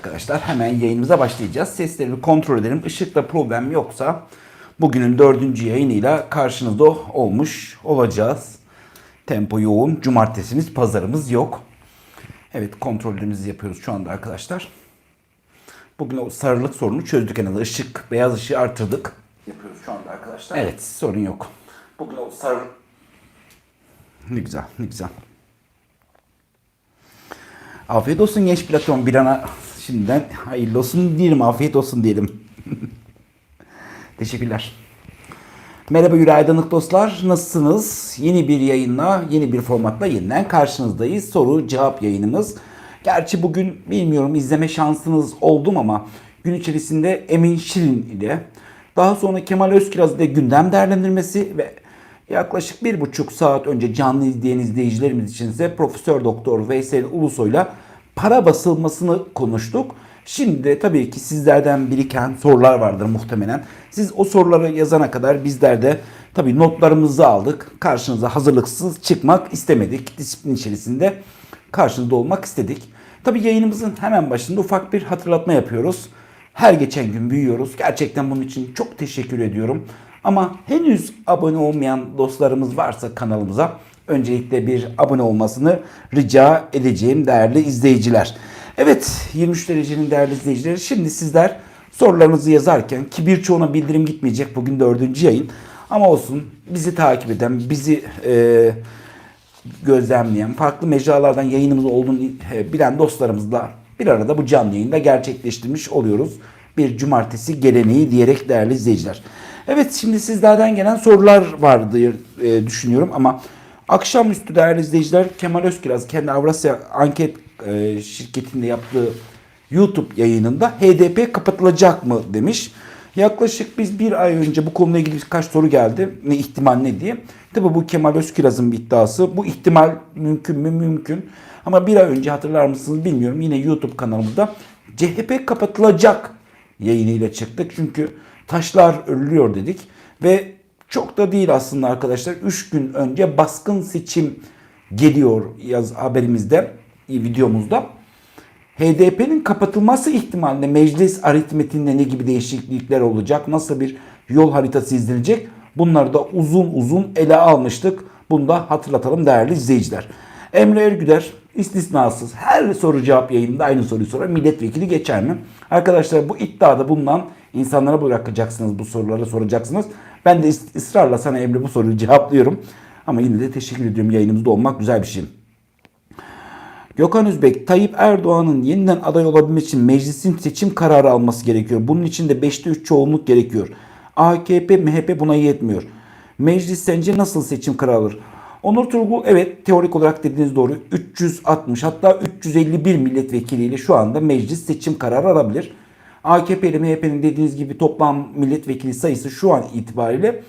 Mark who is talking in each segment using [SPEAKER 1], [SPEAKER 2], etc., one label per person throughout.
[SPEAKER 1] Arkadaşlar hemen yayınımıza başlayacağız. Sesleri kontrol edelim. Işıkta problem yoksa bugünün dördüncü yayınıyla karşınızda olmuş olacağız. Tempo yoğun. Cumartesimiz, pazarımız yok. Evet kontrollerimizi yapıyoruz şu anda arkadaşlar. Bugün o sarılık sorunu çözdük en azından. Işık, beyaz ışığı artırdık. Yapıyoruz şu anda arkadaşlar. Evet sorun yok. Bugün o sarılık... Ne güzel, ne güzel. Afiyet olsun genç Platon bir ana şimdiden hayırlı olsun diyelim afiyet olsun diyelim. Teşekkürler. Merhaba Yüreği Aydınlık dostlar nasılsınız? Yeni bir yayınla yeni bir formatla yeniden karşınızdayız. Soru cevap yayınımız. Gerçi bugün bilmiyorum izleme şansınız oldu mu ama gün içerisinde Emin Şirin ile daha sonra Kemal Özkiraz ile gündem değerlendirmesi ve Yaklaşık bir buçuk saat önce canlı izleyen izleyicilerimiz için ise Profesör Doktor Veysel Ulusoy'la para basılmasını konuştuk. Şimdi tabii ki sizlerden biriken sorular vardır muhtemelen. Siz o soruları yazana kadar bizler de tabii notlarımızı aldık. Karşınıza hazırlıksız çıkmak istemedik. Disiplin içerisinde karşınızda olmak istedik. Tabii yayınımızın hemen başında ufak bir hatırlatma yapıyoruz. Her geçen gün büyüyoruz. Gerçekten bunun için çok teşekkür ediyorum. Ama henüz abone olmayan dostlarımız varsa kanalımıza öncelikle bir abone olmasını rica edeceğim değerli izleyiciler. Evet 23 derecenin değerli izleyicileri şimdi sizler sorularınızı yazarken ki birçoğuna bildirim gitmeyecek bugün dördüncü yayın ama olsun bizi takip eden bizi e, gözlemleyen farklı mecralardan yayınımız olduğunu e, bilen dostlarımızla bir arada bu canlı yayında gerçekleştirmiş oluyoruz. Bir cumartesi geleneği diyerek değerli izleyiciler. Evet şimdi sizlerden gelen sorular vardı e, düşünüyorum ama akşamüstü değerli izleyiciler Kemal Özkiraz kendi Avrasya anket e, şirketinde yaptığı YouTube yayınında HDP kapatılacak mı demiş. Yaklaşık biz bir ay önce bu konuyla ilgili birkaç soru geldi. Ne ihtimal ne diye. Tabi bu Kemal Özkiraz'ın bir iddiası. Bu ihtimal mümkün mü? Mümkün. Ama bir ay önce hatırlar mısınız bilmiyorum. Yine YouTube kanalımızda CHP kapatılacak yayınıyla çıktık. Çünkü taşlar örülüyor dedik. Ve çok da değil aslında arkadaşlar. 3 gün önce baskın seçim geliyor yaz haberimizde, videomuzda. HDP'nin kapatılması ihtimaline meclis aritmetiğinde ne gibi değişiklikler olacak? Nasıl bir yol haritası izlenecek? Bunları da uzun uzun ele almıştık. Bunu da hatırlatalım değerli izleyiciler. Emre Ergüder istisnasız her soru cevap yayınında aynı soruyu sorar. Milletvekili geçer mi? Arkadaşlar bu iddiada bulunan insanlara bırakacaksınız bu soruları soracaksınız. Ben de ısrarla sana Emre bu soruyu cevaplıyorum. Ama yine de teşekkür ediyorum yayınımızda olmak güzel bir şey. Gökhan Üzbek, Tayyip Erdoğan'ın yeniden aday olabilmesi için meclisin seçim kararı alması gerekiyor. Bunun için de 5'te 3 çoğunluk gerekiyor. AKP, MHP buna yetmiyor. Meclis sence nasıl seçim kararı alır? Onur Turgul evet teorik olarak dediğiniz doğru 360 hatta 351 milletvekiliyle şu anda meclis seçim kararı alabilir. AKP ile MHP'nin dediğiniz gibi toplam milletvekili sayısı şu an itibariyle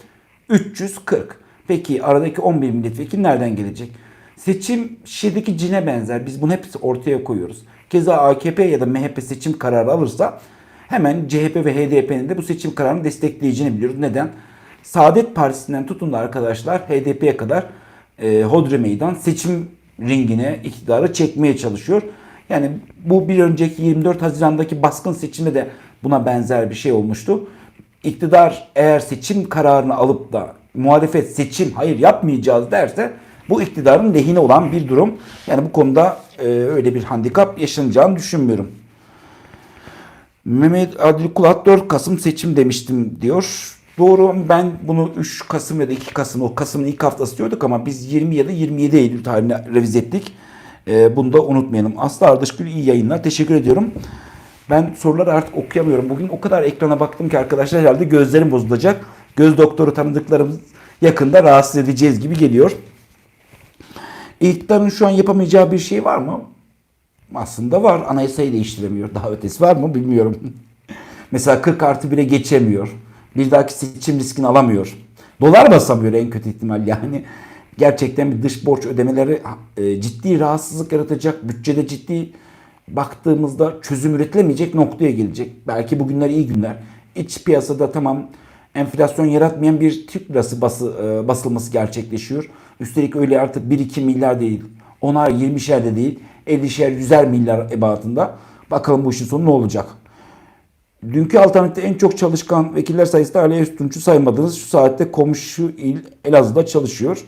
[SPEAKER 1] 340. Peki aradaki 11 milletvekili nereden gelecek? Seçim şişedeki cine benzer. Biz bunu hepsi ortaya koyuyoruz. Keza AKP ya da MHP seçim kararı alırsa hemen CHP ve HDP'nin de bu seçim kararını destekleyeceğini biliyoruz. Neden? Saadet Partisi'nden tutun da arkadaşlar HDP'ye kadar e, hodre meydan seçim ringine iktidarı çekmeye çalışıyor. Yani bu bir önceki 24 Haziran'daki baskın seçimde de buna benzer bir şey olmuştu. İktidar eğer seçim kararını alıp da muhalefet seçim hayır yapmayacağız derse bu iktidarın lehine olan bir durum. Yani bu konuda e, öyle bir handikap yaşanacağını düşünmüyorum. Mehmet Adil Kulat 4 Kasım seçim demiştim diyor. Doğru ben bunu 3 Kasım ya da 2 Kasım o Kasım'ın ilk haftası diyorduk ama biz 20 ya da 27 Eylül tarihine revize ettik. E, bunu da unutmayalım. Aslı Ardışgül iyi yayınlar. Teşekkür ediyorum. Ben soruları artık okuyamıyorum. Bugün o kadar ekrana baktım ki arkadaşlar herhalde gözlerim bozulacak. Göz doktoru tanıdıklarımız yakında rahatsız edeceğiz gibi geliyor. İktidarın şu an yapamayacağı bir şey var mı? Aslında var. Anayasayı değiştiremiyor. Daha ötesi var mı bilmiyorum. Mesela 40 artı 1'e geçemiyor. Bir dahaki seçim riskini alamıyor. Dolar basamıyor en kötü ihtimal yani. Gerçekten bir dış borç ödemeleri e, ciddi rahatsızlık yaratacak. Bütçede ciddi baktığımızda çözüm üretilemeyecek noktaya gelecek. Belki bugünler iyi günler. İç piyasada tamam enflasyon yaratmayan bir Türk lirası bası, e, basılması gerçekleşiyor. Üstelik öyle artık 1-2 milyar değil, 10'ar 20'şer de değil, 50'şer 100'er milyar ebatında. Bakalım bu işin sonu ne olacak? Dünkü alternatifte en çok çalışkan vekiller sayısında Ali Öztunç'u saymadınız. Şu saatte komşu il Elazığ'da çalışıyor.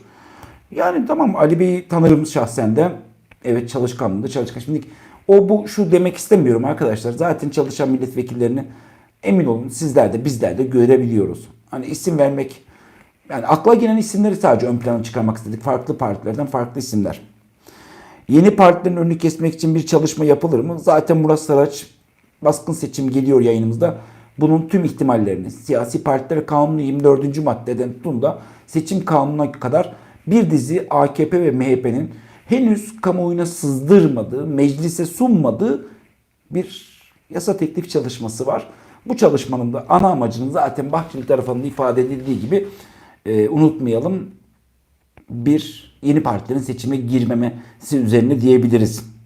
[SPEAKER 1] Yani tamam Ali Bey'i tanırım şahsen de. Evet çalışkan da çalışkan. Şimdi o bu şu demek istemiyorum arkadaşlar. Zaten çalışan milletvekillerini emin olun sizler de bizler de görebiliyoruz. Hani isim vermek yani akla gelen isimleri sadece ön plana çıkarmak istedik. Farklı partilerden farklı isimler. Yeni partilerin önünü kesmek için bir çalışma yapılır mı? Zaten Murat Saraç baskın seçim geliyor yayınımızda. Bunun tüm ihtimallerini siyasi partiler kanunu 24. maddeden tutun da seçim kanununa kadar bir dizi AKP ve MHP'nin henüz kamuoyuna sızdırmadığı, meclise sunmadığı bir yasa teklif çalışması var. Bu çalışmanın da ana amacının zaten Bahçeli tarafından ifade edildiği gibi e, unutmayalım bir yeni partilerin seçime girmemesi üzerine diyebiliriz.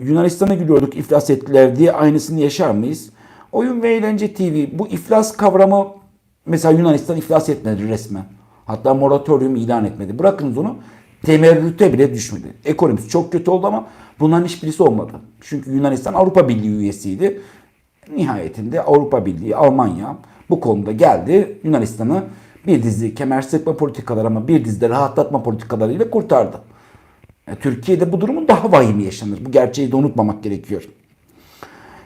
[SPEAKER 1] Yunanistan'a gülüyorduk iflas ettiler diye aynısını yaşar mıyız? Oyun ve Eğlence TV bu iflas kavramı mesela Yunanistan iflas etmedi resmen. Hatta moratorium ilan etmedi. Bırakınız onu temerrüte bile düşmedi. Ekonomisi çok kötü oldu ama bunların hiçbirisi olmadı. Çünkü Yunanistan Avrupa Birliği üyesiydi. Nihayetinde Avrupa Birliği, Almanya bu konuda geldi. Yunanistan'ı bir dizi kemer sıkma politikalar ama bir dizi de rahatlatma politikalarıyla kurtardı. Yani Türkiye'de bu durumun daha vahimi yaşanır. Bu gerçeği de unutmamak gerekiyor.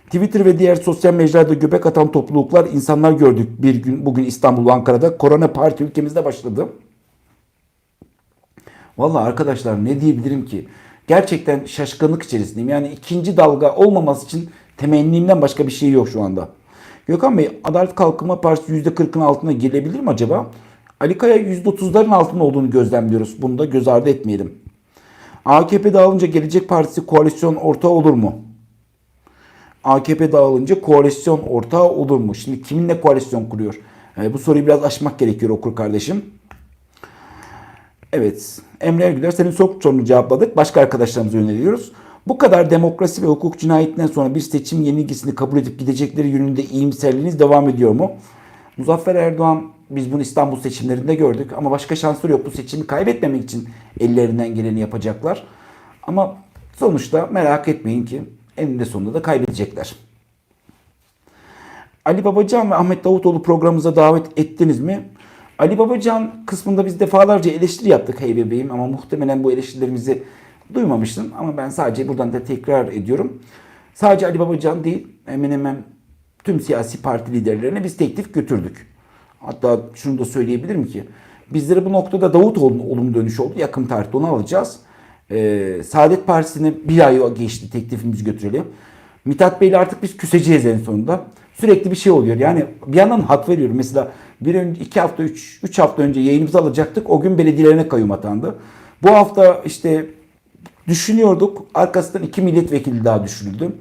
[SPEAKER 1] Twitter ve diğer sosyal mecralarda göbek atan topluluklar insanlar gördük bir gün bugün İstanbul Ankara'da korona parti ülkemizde başladı. Valla arkadaşlar ne diyebilirim ki? Gerçekten şaşkınlık içerisindeyim. Yani ikinci dalga olmaması için temennimden başka bir şey yok şu anda. Gökhan Bey Adalet Kalkınma Partisi %40'ın altına gelebilir mi acaba? Ali Kaya %30'ların altında olduğunu gözlemliyoruz. Bunu da göz ardı etmeyelim. AKP dağılınca Gelecek Partisi koalisyon ortağı olur mu? AKP dağılınca koalisyon ortağı olur mu? Şimdi kiminle koalisyon kuruyor? E, bu soruyu biraz aşmak gerekiyor okur kardeşim. Evet. Emre Ergüler senin sok sorunu cevapladık. Başka arkadaşlarımıza yöneliyoruz. Bu kadar demokrasi ve hukuk cinayetinden sonra bir seçim yenilgisini kabul edip gidecekleri yönünde iyimserliğiniz devam ediyor mu? Muzaffer Erdoğan biz bunu İstanbul seçimlerinde gördük ama başka şansları yok. Bu seçimi kaybetmemek için ellerinden geleni yapacaklar. Ama sonuçta merak etmeyin ki eninde sonunda da kaybedecekler. Ali Babacan ve Ahmet Davutoğlu programımıza davet ettiniz mi? Ali Babacan kısmında biz defalarca eleştiri yaptık hey bebeğim ama muhtemelen bu eleştirilerimizi duymamıştın. Ama ben sadece buradan da tekrar ediyorum. Sadece Ali Babacan değil hemen hemen tüm siyasi parti liderlerine biz teklif götürdük. Hatta şunu da söyleyebilirim ki bizlere bu noktada Davutoğlu'nun olumlu dönüşü oldu. Yakın tarihte onu alacağız. Ee, Saadet Partisi'ne bir ay geçti teklifimizi götürelim. Mithat Bey'le artık biz küseceğiz en sonunda. Sürekli bir şey oluyor. Yani bir yandan hak veriyorum. Mesela bir önce iki hafta, üç, üç hafta önce yayınımızı alacaktık. O gün belediyelerine kayyum atandı. Bu hafta işte düşünüyorduk. Arkasından iki milletvekili daha düşürüldü.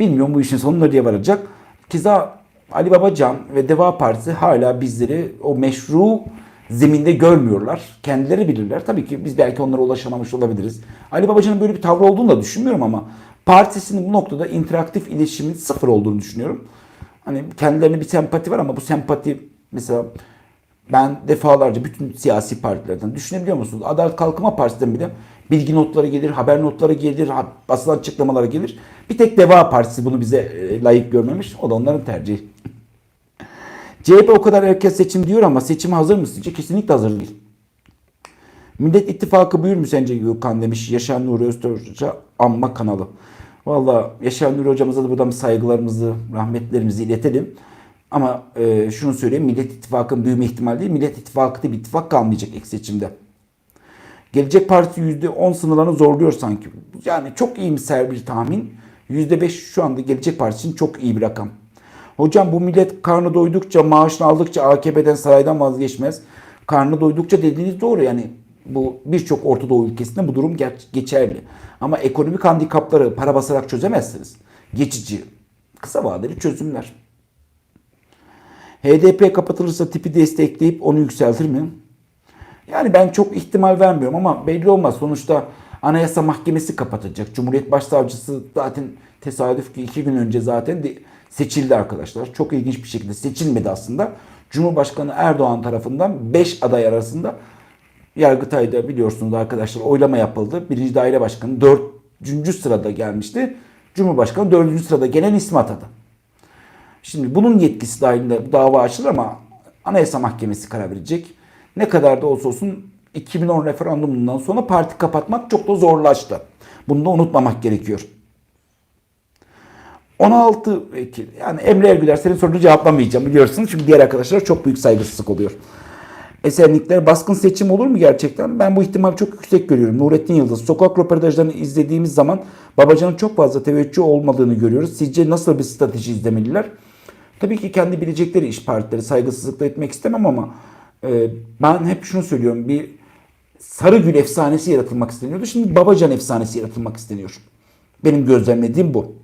[SPEAKER 1] Bilmiyorum bu işin sonu nereye varacak. Kiza Ali Babacan ve Deva Partisi hala bizleri o meşru zeminde görmüyorlar. Kendileri bilirler. Tabii ki biz belki onlara ulaşamamış olabiliriz. Ali Babacan'ın böyle bir tavrı olduğunu da düşünmüyorum ama partisinin bu noktada interaktif iletişimin sıfır olduğunu düşünüyorum. Hani kendilerine bir sempati var ama bu sempati mesela ben defalarca bütün siyasi partilerden düşünebiliyor musunuz? Adalet Kalkınma Partisi'den bile bilgi notları gelir, haber notları gelir, basın açıklamaları gelir. Bir tek Deva Partisi bunu bize e, layık görmemiş. O da onların tercihi. CHP o kadar erken seçim diyor ama seçime hazır mı sizce? Kesinlikle hazır değil. Millet İttifakı buyur mu sence Gökhan demiş Yaşar Nuri Öztürk'e anma kanalı. Valla Yaşar Nuri hocamıza da buradan saygılarımızı, rahmetlerimizi iletelim. Ama e, şunu söyleyeyim Millet İttifakı'nın büyüme ihtimali değil. Millet İttifakı da bir ittifak kalmayacak ilk seçimde. Gelecek Partisi %10 sınırlarını zorluyor sanki. Yani çok iyimser bir tahmin. %5 şu anda Gelecek Partisi için çok iyi bir rakam. Hocam bu millet karnı doydukça, maaşını aldıkça AKP'den saraydan vazgeçmez. Karnı doydukça dediğiniz doğru yani bu birçok Orta Doğu ülkesinde bu durum geçerli. Ama ekonomik handikapları para basarak çözemezsiniz. Geçici, kısa vadeli çözümler. HDP kapatılırsa tipi destekleyip onu yükseltir mi? Yani ben çok ihtimal vermiyorum ama belli olmaz. Sonuçta Anayasa Mahkemesi kapatacak. Cumhuriyet Başsavcısı zaten tesadüf ki iki gün önce zaten seçildi arkadaşlar. Çok ilginç bir şekilde seçilmedi aslında. Cumhurbaşkanı Erdoğan tarafından 5 aday arasında Yargıtay'da biliyorsunuz arkadaşlar oylama yapıldı. Birinci daire başkanı 4. sırada gelmişti. Cumhurbaşkanı 4. sırada gelen ismi atadı. Şimdi bunun yetkisi dahilinde dava açılır ama Anayasa Mahkemesi karar verecek. Ne kadar da olsa olsun 2010 referandumundan sonra parti kapatmak çok da zorlaştı. Bunu da unutmamak gerekiyor. 16 vekil. Yani Emre Ergüler senin sorunu cevaplamayacağım biliyorsun. Çünkü diğer arkadaşlar çok büyük saygısızlık oluyor. Esenlikler baskın seçim olur mu gerçekten? Ben bu ihtimali çok yüksek görüyorum. Nurettin Yıldız. Sokak röportajlarını izlediğimiz zaman Babacan'ın çok fazla teveccüh olmadığını görüyoruz. Sizce nasıl bir strateji izlemeliler? Tabii ki kendi bilecekleri iş partileri saygısızlıkla etmek istemem ama ben hep şunu söylüyorum. Bir Sarıgül efsanesi yaratılmak isteniyordu. Şimdi Babacan efsanesi yaratılmak isteniyor. Benim gözlemlediğim bu.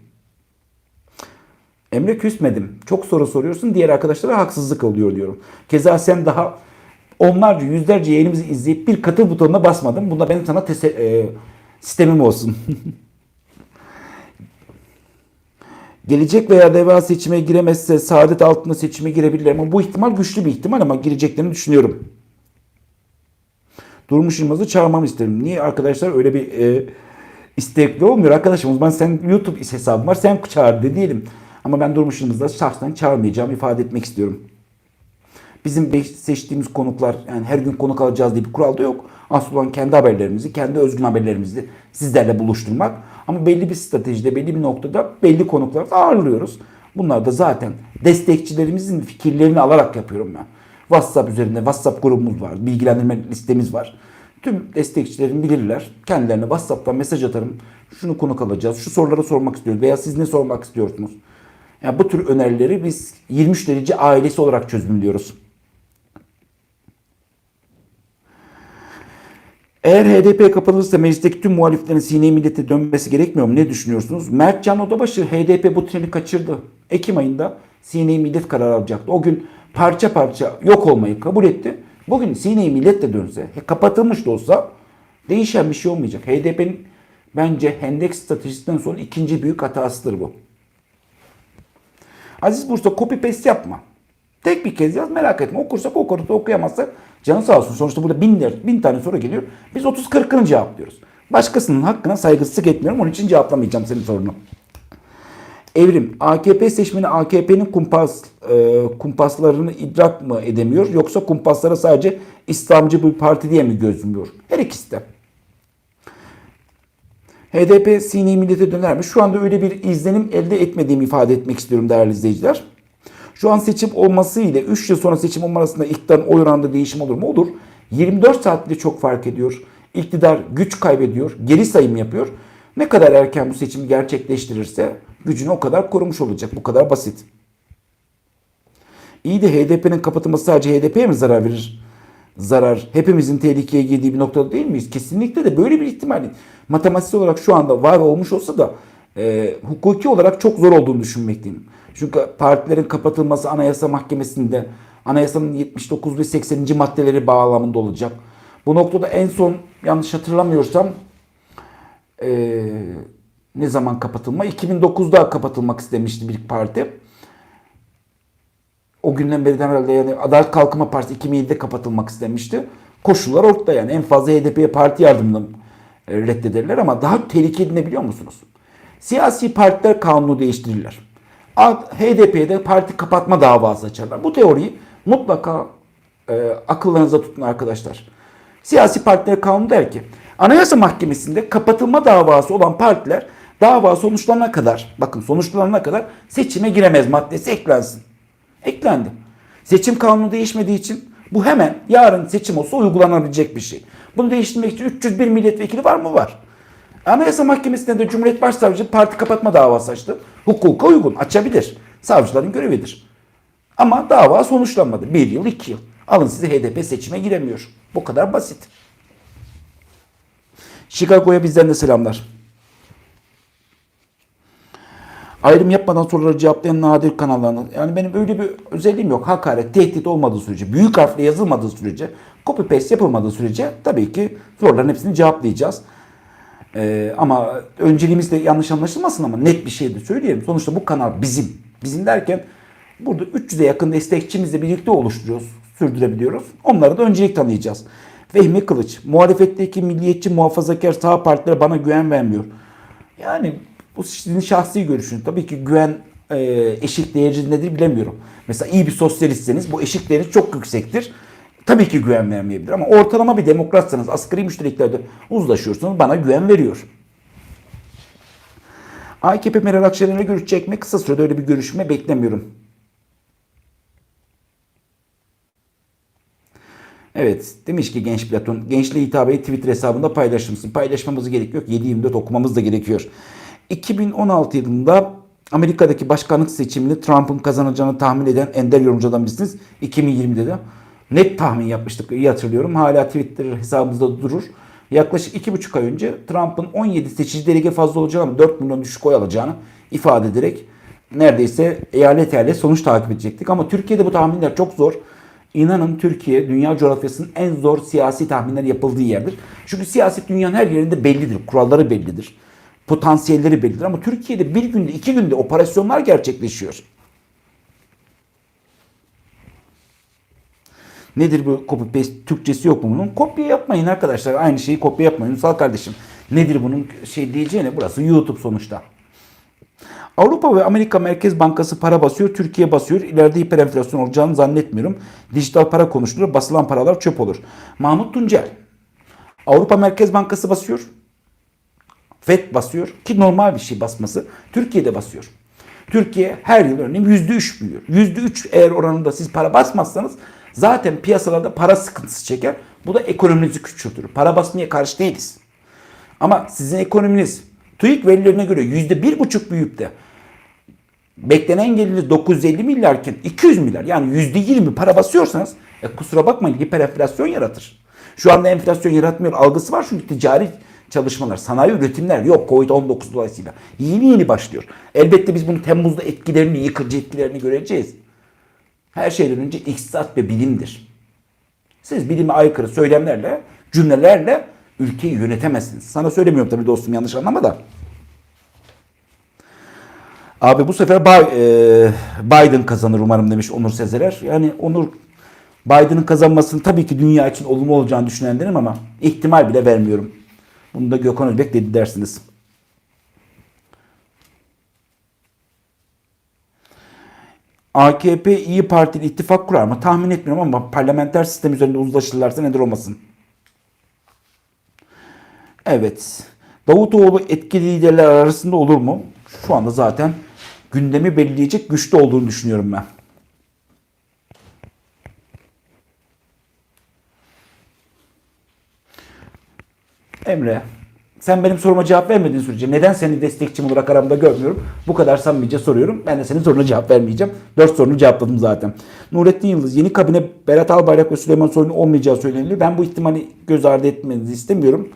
[SPEAKER 1] Emre küsmedim. Çok soru soruyorsun. Diğer arkadaşlara haksızlık oluyor diyorum. Keza sen daha onlarca yüzlerce yayınımızı izleyip bir katıl butonuna basmadın. Bunda benim sana e, sistemim olsun. Gelecek veya deva seçime giremezse saadet altında seçime girebilirler ama bu ihtimal güçlü bir ihtimal ama gireceklerini düşünüyorum. Durmuş Yılmaz'ı çağırmamı isterim. Niye arkadaşlar öyle bir e, istekli olmuyor arkadaşım. O zaman sen YouTube hesabın var sen çağır de diyelim. Ama ben Durmuş Yılmaz'ı şahsen çağırmayacağım ifade etmek istiyorum. Bizim seçtiğimiz konuklar yani her gün konuk alacağız diye bir kural da yok. Asıl olan kendi haberlerimizi, kendi özgün haberlerimizi sizlerle buluşturmak. Ama belli bir stratejide, belli bir noktada belli konukları da ağırlıyoruz. Bunlar da zaten destekçilerimizin fikirlerini alarak yapıyorum ben. WhatsApp üzerinde WhatsApp grubumuz var, bilgilendirme listemiz var. Tüm destekçilerim bilirler. Kendilerine WhatsApp'tan mesaj atarım. Şunu konuk alacağız, şu soruları sormak istiyoruz veya siz ne sormak istiyorsunuz? Yani bu tür önerileri biz 23 derece ailesi olarak çözümlüyoruz. Eğer HDP kapatılırsa meclisteki tüm muhaliflerin sine millete dönmesi gerekmiyor mu? Ne düşünüyorsunuz? Mert Can Odabaşı HDP bu treni kaçırdı. Ekim ayında sine millet kararı alacaktı. O gün parça parça yok olmayı kabul etti. Bugün sine millet de dönse, he, kapatılmış da olsa değişen bir şey olmayacak. HDP'nin bence hendek stratejisinden sonra ikinci büyük hatasıdır bu. Aziz Bursa copy paste yapma. Tek bir kez yaz merak etme. Okursak okuruz okuyamazsak canı sağ olsun. Sonuçta burada binler, bin tane soru geliyor. Biz 30-40'ını cevaplıyoruz. Başkasının hakkına saygısızlık etmiyorum. Onun için cevaplamayacağım senin sorunu. Evrim, AKP seçmeni AKP'nin kumpas e, kumpaslarını idrak mı edemiyor yoksa kumpaslara sadece İslamcı bir parti diye mi gözlüyor? Her ikisi de. HDP sine millete döner mi? Şu anda öyle bir izlenim elde etmediğimi ifade etmek istiyorum değerli izleyiciler. Şu an seçim olması ile 3 yıl sonra seçim olma arasında iktidarın oy oranında değişim olur mu? Olur. 24 saatte çok fark ediyor. İktidar güç kaybediyor, geri sayım yapıyor. Ne kadar erken bu seçimi gerçekleştirirse gücünü o kadar korumuş olacak. Bu kadar basit. İyi de HDP'nin kapatılması sadece HDP'ye mi zarar verir? Zarar. Hepimizin tehlikeye girdiği bir noktada değil miyiz? Kesinlikle de böyle bir ihtimal matematiksel olarak şu anda var olmuş olsa da e, hukuki olarak çok zor olduğunu düşünmekteyim. Çünkü partilerin kapatılması Anayasa Mahkemesi'nde anayasanın 79 ve 80. maddeleri bağlamında olacak. Bu noktada en son yanlış hatırlamıyorsam e, ne zaman kapatılma? 2009'da kapatılmak istemişti bir parti. O günden beri de herhalde yani Adalet Kalkınma Partisi 2007'de kapatılmak istemişti. Koşullar ortada yani. En fazla HDP'ye parti yardımını reddederler ama daha tehlikeli ne biliyor musunuz? Siyasi partiler kanunu değiştirirler. HDP'de parti kapatma davası açarlar. Bu teoriyi mutlaka e, akıllarınıza tutun arkadaşlar. Siyasi partiler kanunu der ki Anayasa Mahkemesi'nde kapatılma davası olan partiler dava sonuçlanana kadar bakın sonuçlanana kadar seçime giremez maddesi eklensin. Eklendi. Seçim kanunu değişmediği için bu hemen yarın seçim olsa uygulanabilecek bir şey. Bunu değiştirmek için 301 milletvekili var mı? Var. Anayasa Mahkemesi'nde de Cumhuriyet Başsavcılığı parti kapatma davası açtı. Hukuka uygun açabilir. Savcıların görevidir. Ama dava sonuçlanmadı. Bir yıl, iki yıl. Alın size HDP seçime giremiyor. Bu kadar basit. Chicago'ya bizden de selamlar. Ayrım yapmadan soruları cevaplayan nadir kanallarını. Yani benim öyle bir özelliğim yok. Hakaret, tehdit olmadığı sürece, büyük harfle yazılmadığı sürece, copy paste yapılmadığı sürece tabii ki soruların hepsini cevaplayacağız. Ee, ama önceliğimiz de yanlış anlaşılmasın ama net bir şey de söyleyelim. Sonuçta bu kanal bizim. Bizim derken burada 300'e yakın destekçimizle birlikte oluşturuyoruz, sürdürebiliyoruz. Onlara da öncelik tanıyacağız. Vehmi Kılıç, muhalefetteki milliyetçi muhafazakar sağ partiler bana güven vermiyor. Yani Bu sizin şahsi görüşünüz. Tabii ki güven e, eşik değeri nedir bilemiyorum. Mesela iyi bir sosyalistseniz bu eşik değeri çok yüksektir. Tabii ki güven vermeyebilir ama ortalama bir demokratsanız asgari müşteriklerde uzlaşıyorsunuz bana güven veriyor. AKP Meral Akşener'e görüşecek mi? Kısa sürede öyle bir görüşme beklemiyorum. Evet demiş ki genç Platon gençliğe hitabeyi Twitter hesabında paylaşmışsın. Paylaşmamız gerek yok. 7-24 okumamız da gerekiyor. 2016 yılında Amerika'daki başkanlık seçimini Trump'ın kazanacağını tahmin eden ender yorumcudan birisiniz. 2020'de de net tahmin yapmıştık. İyi hatırlıyorum. Hala Twitter hesabımızda durur. Yaklaşık 2,5 ay önce Trump'ın 17 seçici delege fazla olacağını ama 4 milyon düşük oy alacağını ifade ederek neredeyse eyalet eyalet sonuç takip edecektik. Ama Türkiye'de bu tahminler çok zor. İnanın Türkiye dünya coğrafyasının en zor siyasi tahminler yapıldığı yerdir. Çünkü siyaset dünyanın her yerinde bellidir. Kuralları bellidir. Potansiyelleri bellidir. Ama Türkiye'de bir günde iki günde operasyonlar gerçekleşiyor. Nedir bu copy paste? Türkçesi yok mu bunun? Kopya yapmayın arkadaşlar. Aynı şeyi kopya yapmayın. Ünsal kardeşim. Nedir bunun şey diyeceğine burası YouTube sonuçta. Avrupa ve Amerika Merkez Bankası para basıyor, Türkiye basıyor. İleride hiperenflasyon olacağını zannetmiyorum. Dijital para konuşulur, basılan paralar çöp olur. Mahmut Tuncel. Avrupa Merkez Bankası basıyor. FED basıyor ki normal bir şey basması. Türkiye'de basıyor. Türkiye her yıl örneğin %3 büyüyor. %3 eğer oranında siz para basmazsanız zaten piyasalarda para sıkıntısı çeker. Bu da ekonominizi küçültür. Para basmaya karşı değiliz. Ama sizin ekonominiz TÜİK verilerine göre %1,5 büyüyüp de beklenen geliri 950 milyarken 200 milyar yani %20 para basıyorsanız e, kusura bakmayın hiperenflasyon yaratır. Şu anda enflasyon yaratmıyor algısı var çünkü ticari çalışmalar, sanayi üretimler yok Covid-19 dolayısıyla. Yeni yeni başlıyor. Elbette biz bunu Temmuz'da etkilerini, yıkıcı etkilerini göreceğiz. Her şeyden önce iktisat ve bilimdir. Siz bilime aykırı söylemlerle, cümlelerle ülkeyi yönetemezsiniz. Sana söylemiyorum tabii dostum yanlış anlama da. Abi bu sefer Biden kazanır umarım demiş Onur Sezerer. Yani Onur Biden'ın kazanmasının tabii ki dünya için olumlu olacağını düşünenlerim ama ihtimal bile vermiyorum. Bunu da Gökhan Özbek dedi dersiniz. AKP İyi Parti ittifak kurar mı? Tahmin etmiyorum ama parlamenter sistem üzerinde uzlaşırlarsa nedir olmasın? Evet. Davutoğlu etkili liderler arasında olur mu? Şu anda zaten gündemi belirleyecek güçlü olduğunu düşünüyorum ben. Emre, sen benim soruma cevap vermediğin sürece neden seni destekçim olarak aramda görmüyorum? Bu kadar samimice soruyorum. Ben de senin soruna cevap vermeyeceğim. Dört sorunu cevapladım zaten. Nurettin Yıldız, yeni kabine Berat Albayrak ve Süleyman Soylu'nun olmayacağı söyleniyor. Ben bu ihtimali göz ardı etmenizi istemiyorum.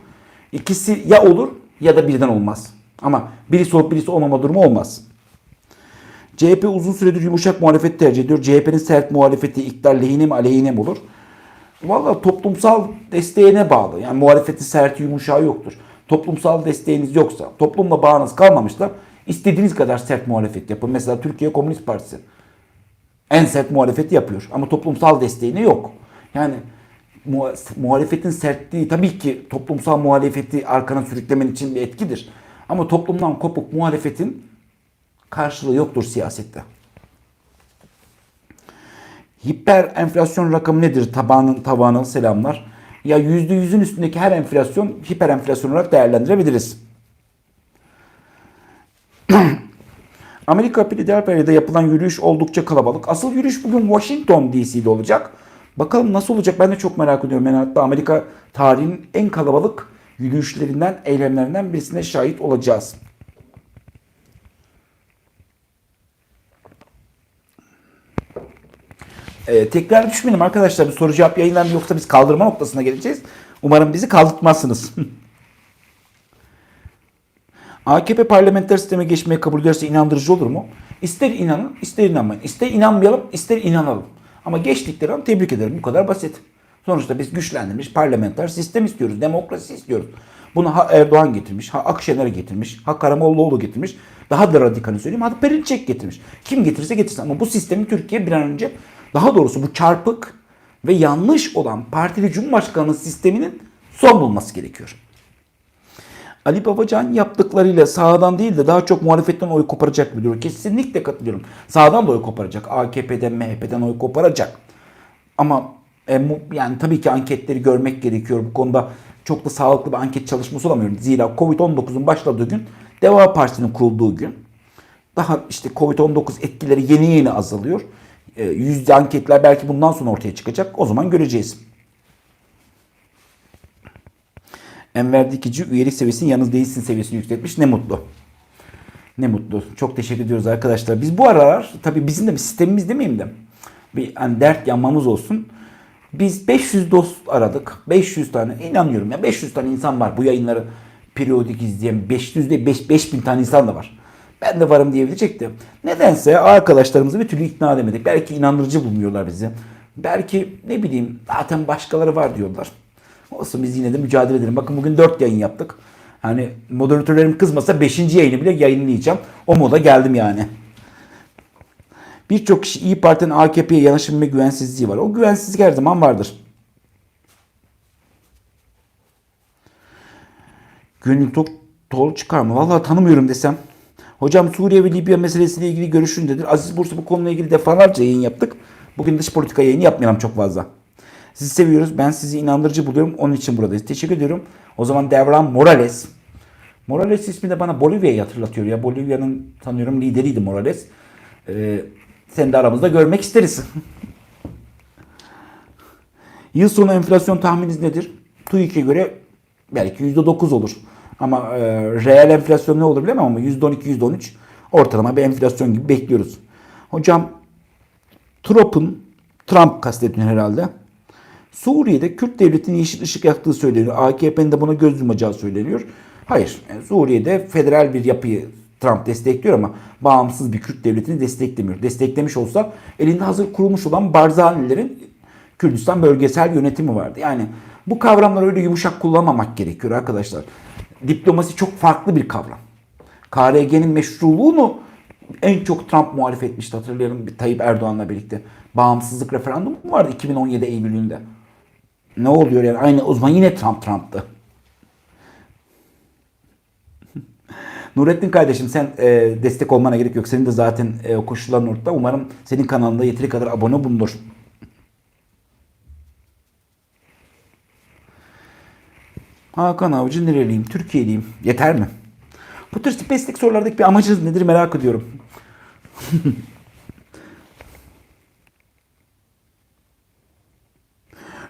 [SPEAKER 1] İkisi ya olur ya da birden olmaz. Ama birisi olup birisi olmama durumu olmaz. CHP uzun süredir yumuşak muhalefet tercih ediyor. CHP'nin sert muhalefeti iktidar lehine mi aleyhine mi olur? Valla toplumsal desteğine bağlı. Yani muhalefetin sert yumuşağı yoktur. Toplumsal desteğiniz yoksa, toplumla bağınız kalmamışsa istediğiniz kadar sert muhalefet yapın. Mesela Türkiye Komünist Partisi en sert muhalefeti yapıyor ama toplumsal desteğine yok. Yani muhalefetin sertliği tabii ki toplumsal muhalefeti arkana sürüklemen için bir etkidir. Ama toplumdan kopuk muhalefetin karşılığı yoktur siyasette. Hiper enflasyon rakamı nedir? Tabanın tabanı selamlar. Ya %100'ün üstündeki her enflasyon hiper enflasyon olarak değerlendirebiliriz. Amerika Philadelphia'da yapılan yürüyüş oldukça kalabalık. Asıl yürüyüş bugün Washington DC'de olacak. Bakalım nasıl olacak ben de çok merak ediyorum. Yani hatta Amerika tarihinin en kalabalık yürüyüşlerinden, eylemlerinden birisine şahit olacağız. Ee, tekrar düşmeyelim arkadaşlar. Bir soru cevap yayınlar mı yoksa biz kaldırma noktasına geleceğiz. Umarım bizi kaldırtmazsınız. AKP parlamenter sisteme geçmeye kabul ederse inandırıcı olur mu? İster inanın, ister inanmayın. İster inanmayalım, ister inanalım. Ama geçtikleri an tebrik ederim. Bu kadar basit. Sonuçta biz güçlendirilmiş parlamenter sistem istiyoruz. Demokrasi istiyoruz. Bunu ha Erdoğan getirmiş, ha Akşener getirmiş, ha Karamollaoğlu getirmiş. Daha da radikalini söyleyeyim. Ha Perinçek getirmiş. Kim getirirse getirsin. Ama bu sistemi Türkiye bir an önce daha doğrusu bu çarpık ve yanlış olan partili cumhurbaşkanlığı sisteminin son bulması gerekiyor. Ali Babacan yaptıklarıyla sağdan değil de daha çok muhalefetten oy koparacak bir durum. Kesinlikle katılıyorum. Sağdan da oy koparacak. AKP'den, MHP'den oy koparacak. Ama e, yani tabii ki anketleri görmek gerekiyor. Bu konuda çok da sağlıklı bir anket çalışması olamıyorum. Zira Covid-19'un başladığı gün Deva Partisi'nin kurulduğu gün daha işte Covid-19 etkileri yeni yeni azalıyor. E, yüzde anketler belki bundan sonra ortaya çıkacak. O zaman göreceğiz. Enver Dikici üyelik seviyesini yalnız değilsin seviyesini yükseltmiş. Ne mutlu. Ne mutlu. Çok teşekkür ediyoruz arkadaşlar. Biz bu aralar tabii bizim de bir sistemimiz demeyeyim de bir hani dert yanmamız olsun. Biz 500 dost aradık. 500 tane inanıyorum ya 500 tane insan var bu yayınları periyodik izleyen 500 de 5 5000 tane insan da var. Ben de varım diyebilecek de. Nedense arkadaşlarımızı bir türlü ikna edemedik. Belki inandırıcı bulmuyorlar bizi. Belki ne bileyim zaten başkaları var diyorlar. Olsun biz yine de mücadele edelim. Bakın bugün 4 yayın yaptık. Hani moderatörlerim kızmasa 5. yayını bile yayınlayacağım. O moda geldim yani. Birçok kişi İyi Parti'nin AKP'ye yanaşım ve güvensizliği var. O güvensizlik her zaman vardır. Gönül Tok Tol çıkar mı? Vallahi tanımıyorum desem. Hocam Suriye ve Libya meselesiyle ilgili görüşün nedir? Aziz Bursa bu konuyla ilgili defalarca yayın yaptık. Bugün dış politika yayını yapmayalım çok fazla. Sizi seviyoruz. Ben sizi inandırıcı buluyorum. Onun için buradayız. Teşekkür ediyorum. O zaman Devran Morales. Morales ismi de bana Bolivya'yı hatırlatıyor ya. Bolivya'nın sanıyorum lideriydi Morales. Ee, seni de aramızda görmek isteriz. Yıl sonu enflasyon tahmininiz nedir? TÜİK'e göre belki %9 olur. Ama e, reel enflasyon ne olur bilemem ama %12, %13 ortalama bir enflasyon gibi bekliyoruz. Hocam Trump'ın, Trump kastediyor herhalde. Suriye'de Kürt devletinin yeşil ışık yaktığı söyleniyor. AKP'nin de buna göz yumacağı söyleniyor. Hayır. yani Suriye'de federal bir yapıyı Trump destekliyor ama bağımsız bir Kürt devletini desteklemiyor. Desteklemiş olsa elinde hazır kurulmuş olan Barzanilerin Kürdistan bölgesel yönetimi vardı. Yani bu kavramları öyle yumuşak kullanmamak gerekiyor arkadaşlar. Diplomasi çok farklı bir kavram. KRG'nin meşruluğunu en çok Trump muhalif etmişti hatırlayalım Tayyip Erdoğan'la birlikte. Bağımsızlık referandumu vardı 2017 Eylül'ünde. Ne oluyor yani? Aynı o zaman yine Trump Trump'tı. Nurettin kardeşim sen e, destek olmana gerek yok. Senin de zaten e, koşulların ortada. Umarım senin kanalında yeteri kadar abone bulunur. Hakan Avcı nereliyim? Türkiye'liyim. Yeter mi? Bu tür spesifik sorulardaki bir amacınız nedir merak ediyorum.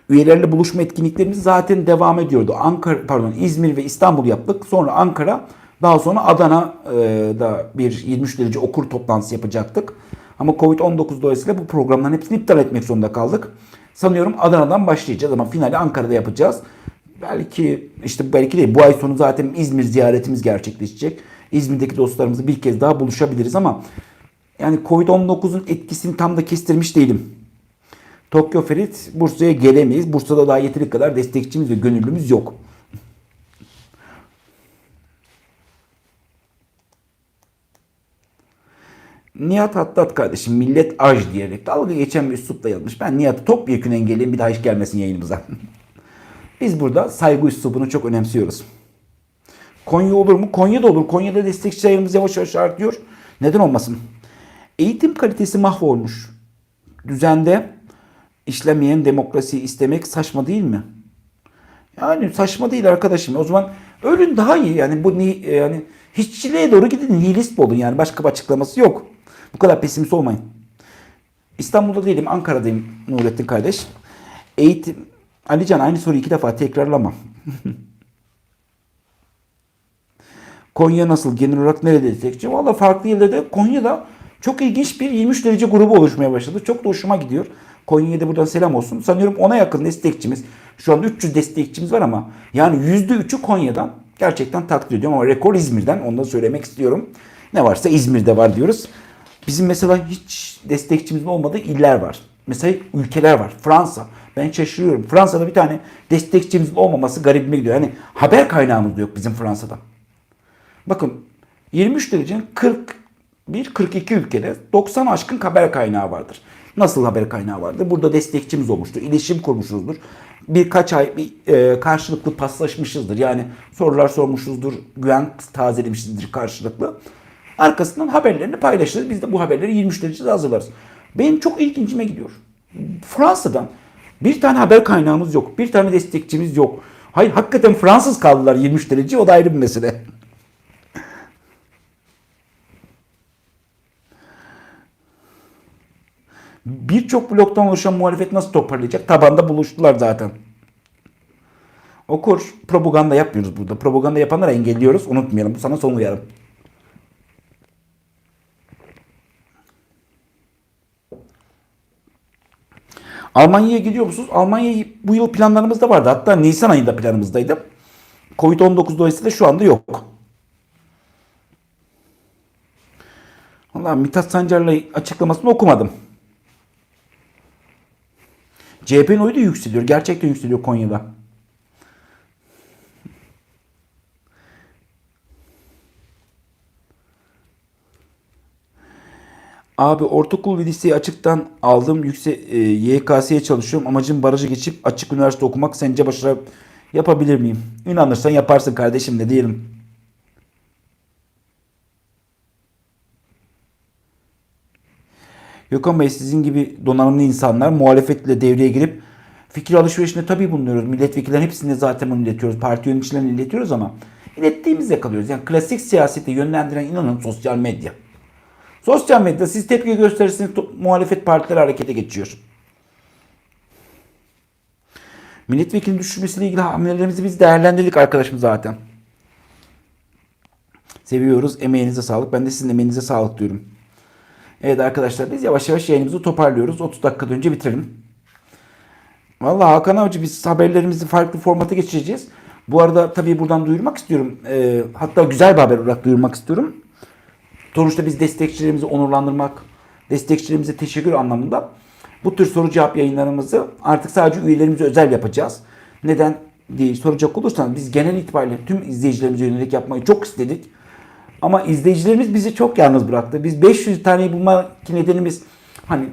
[SPEAKER 1] Üyelerle buluşma etkinliklerimiz zaten devam ediyordu. Ankara, pardon İzmir ve İstanbul yaptık. Sonra Ankara, daha sonra Adana'da bir 23 derece okur toplantısı yapacaktık. Ama Covid-19 dolayısıyla bu programların hepsini iptal etmek zorunda kaldık. Sanıyorum Adana'dan başlayacağız ama finali Ankara'da yapacağız. Belki işte belki değil bu ay sonu zaten İzmir ziyaretimiz gerçekleşecek. İzmir'deki dostlarımızla bir kez daha buluşabiliriz ama yani Covid-19'un etkisini tam da kestirmiş değilim. Tokyo Ferit Bursa'ya gelemeyiz. Bursa'da daha yeteri kadar destekçimiz ve gönüllümüz yok. Nihat Hattat kardeşim millet aj diyerek dalga geçen bir üslupla yazmış. Ben Nihat'ı topyekun engelleyeyim bir daha hiç gelmesin yayınımıza. Biz burada saygı üslubunu çok önemsiyoruz. Konya olur mu? Konya'da olur. Konya'da destekçi sayımız yavaş yavaş artıyor. Neden olmasın? Eğitim kalitesi mahvolmuş. Düzende işlemeyen demokrasiyi istemek saçma değil mi? Yani saçma değil arkadaşım. O zaman ölün daha iyi. Yani bu ni yani hiççiliğe doğru gidin. Nihilist olun yani. Başka bir açıklaması yok. Bu kadar pesimist olmayın. İstanbul'da değilim. Ankara'dayım Nurettin kardeş. Eğitim... Alican aynı soruyu iki defa tekrarlama. Konya nasıl? Genel olarak nerede destekçi? Valla farklı yerlerde Konya'da çok ilginç bir 23 derece grubu oluşmaya başladı. Çok da hoşuma gidiyor. Konya'ya da buradan selam olsun. Sanıyorum ona yakın destekçimiz. Şu an 300 destekçimiz var ama yani %3'ü Konya'dan. Gerçekten takdir ediyorum ama rekor İzmir'den. Onu da söylemek istiyorum. Ne varsa İzmir'de var diyoruz. Bizim mesela hiç destekçimizin olmadığı iller var. Mesela ülkeler var. Fransa. Ben şaşırıyorum. Fransa'da bir tane destekçimizin olmaması garibime gidiyor. Yani haber kaynağımız da yok bizim Fransa'da. Bakın 23 derecenin 41 42 ülkede 90 aşkın haber kaynağı vardır. nasıl haber kaynağı vardır? Burada destekçimiz olmuştur. İletişim kurmuşuzdur. Birkaç ay bir, e, karşılıklı paslaşmışızdır. Yani sorular sormuşuzdur. Güven tazelemişizdir karşılıklı. Arkasından haberlerini paylaşırız. Biz de bu haberleri 23 derecede hazırlarız. Benim çok ilgincime gidiyor. Fransa'dan bir tane haber kaynağımız yok. Bir tane destekçimiz yok. Hayır hakikaten Fransız kaldılar 23 derece o da ayrı bir mesele. Birçok bloktan oluşan muhalefet nasıl toparlayacak? Tabanda buluştular zaten. Okur. Propaganda yapmıyoruz burada. Propaganda yapanları engelliyoruz. Unutmayalım. Bu sana son uyarım. Almanya'ya gidiyor musunuz? Almanya bu yıl planlarımızda vardı. Hatta Nisan ayında planımızdaydı. Covid-19 dolayısıyla şu anda yok. Valla Mithat Sancar'la açıklamasını okumadım. CHP'nin oyu da yükseliyor. Gerçekten yükseliyor Konya'da. Abi ortaokul ve liseyi açıktan aldım. Yüksek e, YKS'ye çalışıyorum. Amacım barajı geçip açık üniversite okumak. Sence başarı yapabilir miyim? İnanırsan yaparsın kardeşim ne diyelim. Gökhan Bey sizin gibi donanımlı insanlar muhalefetle devreye girip fikir alışverişinde tabii bulunuyoruz. Milletvekillerin hepsini zaten bunu iletiyoruz. Parti yöneticilerine iletiyoruz ama ilettiğimizde kalıyoruz. Yani klasik siyasete yönlendiren inanın sosyal medya. Sosyal medyada siz tepki gösterirseniz to- muhalefet partileri harekete geçiyor. Milletvekili düşürmesiyle ilgili hamlelerimizi biz değerlendirdik arkadaşım zaten. Seviyoruz. Emeğinize sağlık. Ben de sizin emeğinize sağlık diyorum. Evet arkadaşlar biz yavaş yavaş yayınımızı toparlıyoruz. 30 dakika önce bitirelim. Vallahi Hakan Avcı biz haberlerimizi farklı formata geçireceğiz. Bu arada tabii buradan duyurmak istiyorum. Ee, hatta güzel bir haber olarak duyurmak istiyorum. Sonuçta biz destekçilerimizi onurlandırmak, destekçilerimize teşekkür anlamında bu tür soru cevap yayınlarımızı artık sadece üyelerimize özel yapacağız. Neden diye soracak olursanız biz genel itibariyle tüm izleyicilerimize yönelik yapmayı çok istedik. Ama izleyicilerimiz bizi çok yalnız bıraktı. Biz 500 taneyi bulmak nedenimiz hani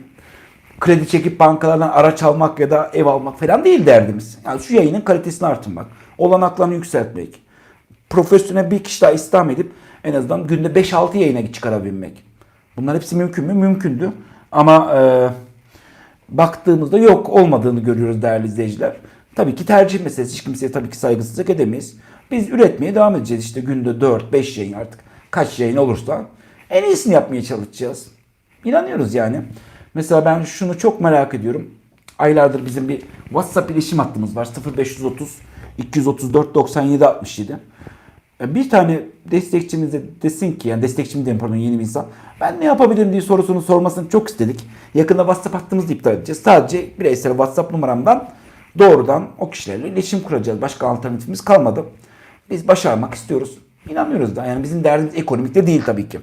[SPEAKER 1] kredi çekip bankalardan araç almak ya da ev almak falan değil derdimiz. Yani şu yayının kalitesini artırmak, olanaklarını yükseltmek, profesyonel bir kişi daha istihdam edip en azından günde 5-6 yayına çıkarabilmek. Bunlar hepsi mümkün mü? Mümkündü. Ama e, baktığımızda yok olmadığını görüyoruz değerli izleyiciler. Tabii ki tercih meselesi. Hiç kimseye tabii ki saygısızlık edemeyiz. Biz üretmeye devam edeceğiz. İşte günde 4-5 yayın artık kaç yayın olursa en iyisini yapmaya çalışacağız. İnanıyoruz yani. Mesela ben şunu çok merak ediyorum. Aylardır bizim bir WhatsApp iletişim hattımız var. 0530 234 97 67. Bir tane destekçimiz de desin ki yani destekçim diyeyim pardon yeni bir insan. Ben ne yapabilirim diye sorusunu sormasını çok istedik. Yakında WhatsApp hattımızı iptal edeceğiz. Sadece bireysel WhatsApp numaramdan doğrudan o kişilerle iletişim kuracağız. Başka alternatifimiz kalmadı. Biz başarmak istiyoruz. İnanıyoruz da yani bizim derdimiz ekonomik de değil tabii ki.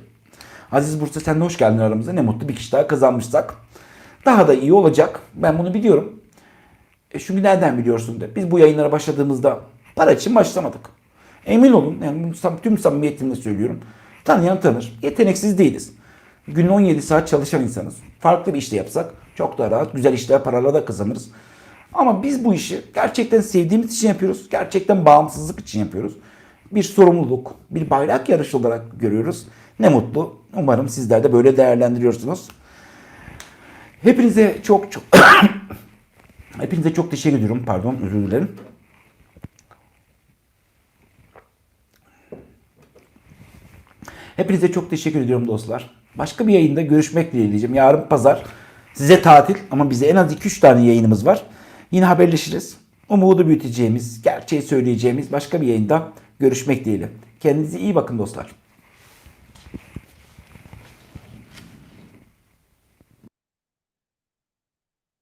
[SPEAKER 1] Aziz Bursa sen de hoş geldin aramıza. Ne mutlu bir kişi daha kazanmışsak. Daha da iyi olacak. Ben bunu biliyorum. E çünkü nereden biliyorsun de. Biz bu yayınlara başladığımızda para için başlamadık. Emin olun yani tüm samimiyetimle söylüyorum. Tanıyan tanır. Yeteneksiz değiliz. Günün 17 saat çalışan insanız. Farklı bir işte yapsak çok daha rahat, güzel işler, paralar da kazanırız. Ama biz bu işi gerçekten sevdiğimiz için yapıyoruz. Gerçekten bağımsızlık için yapıyoruz. Bir sorumluluk, bir bayrak yarışı olarak görüyoruz. Ne mutlu. Umarım sizler de böyle değerlendiriyorsunuz. Hepinize çok çok Hepinize çok teşekkür ediyorum. Pardon, özür dilerim. Hepinize çok teşekkür ediyorum dostlar. Başka bir yayında görüşmek dileğiyle. Yarın pazar size tatil ama bize en az 2-3 tane yayınımız var. Yine haberleşiriz. Umudu büyüteceğimiz, gerçeği söyleyeceğimiz başka bir yayında görüşmek dileğiyle. Kendinize iyi bakın dostlar.